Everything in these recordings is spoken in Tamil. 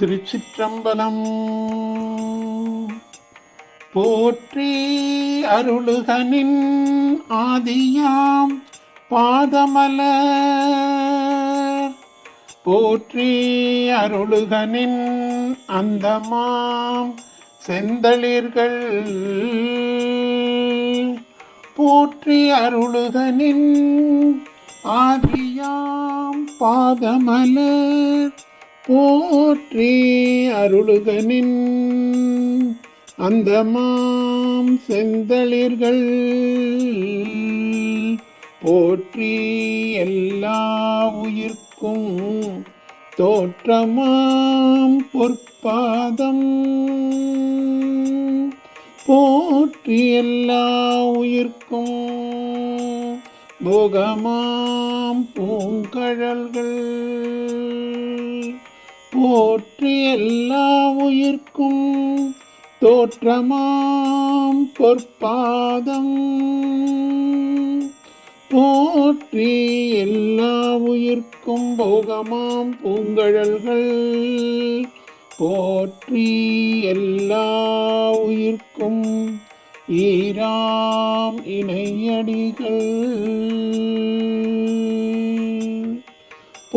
திருச்சிற்றம்பலம். போற்றி அருளுகனின் ஆதியாம் பாதமல. போற்றி அருளுகனின் அந்தமாம் செந்தளிர்கள். போற்றி அருளுகனின் ஆதியாம் பாதமலர். போற்றி அருளுகனின் அந்தமாம் செந்தளிர்கள். போற்றி எல்லா உயிர்க்கும் தோற்றமாம் பொற்பாதம். போற்றி எல்லா உயிர்க்கும் போகமாம் பூங்கழல்கள். போற்றி எல்லா உயிர்க்கும் தோற்றமாம் பொற்பாதம். போற்றி எல்லா உயிர்க்கும் போகமாம் பூங்கழல்கள். போற்றி எல்லா உயிர்க்கும் ஈராம் இணையடிகள்.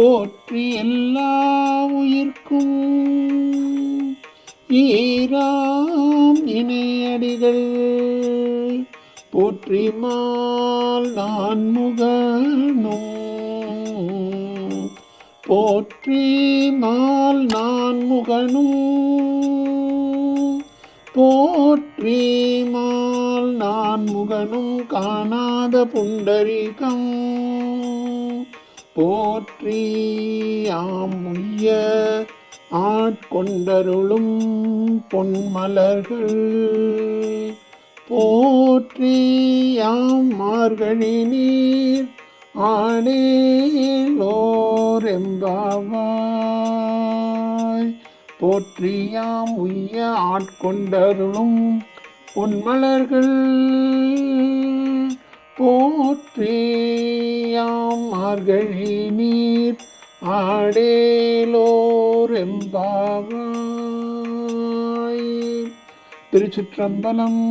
போற்றி எல்லா உயிர்க்கும் ஈராம் இணையடிகள். போற்றி மால் நான் முகனும் போற்றி மால் நான் முகனும் போற்றி மால் நான் முகனும் காணாத புண்டரிகம். போற்றி ஆம் ஆட்கொண்டருளும் பொன்மலர்கள் போற்றி யாம் மார்கழி நீர் ஆடேலோர் எம்பாவாய் போற்றியாம் உய்ய ஆட்கொண்டருளும் பொன்மலர்கள் மார்கழி நீர் ஆடேலோரெம்பாவாய். திருச்சிற்றம்பலம்.